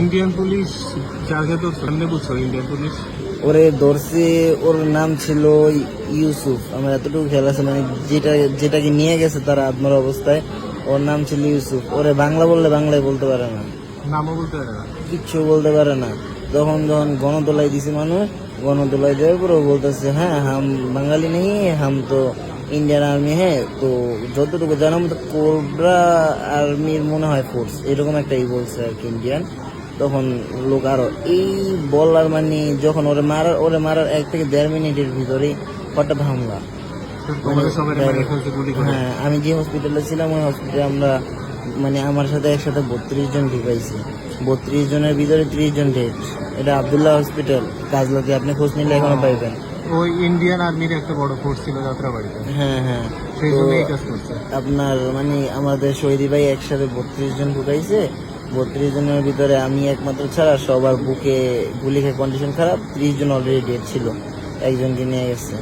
Indian police যাকে তো সামনে বুঝছ ইন্ডিয়ান পুলিশ ওরে ধরছে ওর নাম ছিল ইউসুফ। আমার এতটুকু খেয়াল আছে মানে যেটা যেটাকে নিয়ে গেছে তারা আত্মার অবস্থায় ওর নাম ছিল ইউসুফ। ওরে বাংলা বললে বাংলায় বলতে পারে না। নামও বলতে পারে না। কিচ্ছু বলতে পারে না। তখন যখন গণতলায় দিছে মানুষ গণতলায় দেওয়ার পর বলতেছে হ্যাঁ হাম বাঙালি নেই হাম তো ইন্ডিয়ান আর্মি হ্যাঁ তো যতটুকু জানার মতো কোবরা আর্মির মনে হয় ফোর্স এরকম একটা ই বলছে আর কি ইন্ডিয়ান তখন লোক আরও এই বলার মানে যখন ওরে মারার ওরে মারার এক থেকে দেড় মিনিটের হঠাৎ হামলা। ফেলছে গুলি করে। হ্যাঁ আমি যে হসপিটালে ছিলাম ওই হসপিটালে আমরা মানে আমার সাথে একসাথে বত্রিশ জন ঢুকাইছি বত্রিশ জনের ভিতরে ত্রিশ জন ডেট এটা আবদুল্লাহ হসপিটাল কাজলাকে আপনি খোঁজ নিলে এখনও পাইবেন। ওই ইন্ডিয়ান আর্মির একটা বড় ফোর্স ছিল যাত্রাবাড়িতে। হ্যাঁ হ্যাঁ। সেই জন্য এই কাজ করছে। আপনার মানে আমাদের শহীদি ভাই একসাথে বত্রিশ জন ঢুকাইছে বত্রিশ জনের ভিতরে আমি একমাত্র ছাড়া, সবার বুকে গুলি খেয়ে কন্ডিশন খারাপ, ত্রিশ জন অলরেডি ডেট ছিল। একজনকে নিয়ে গেছে?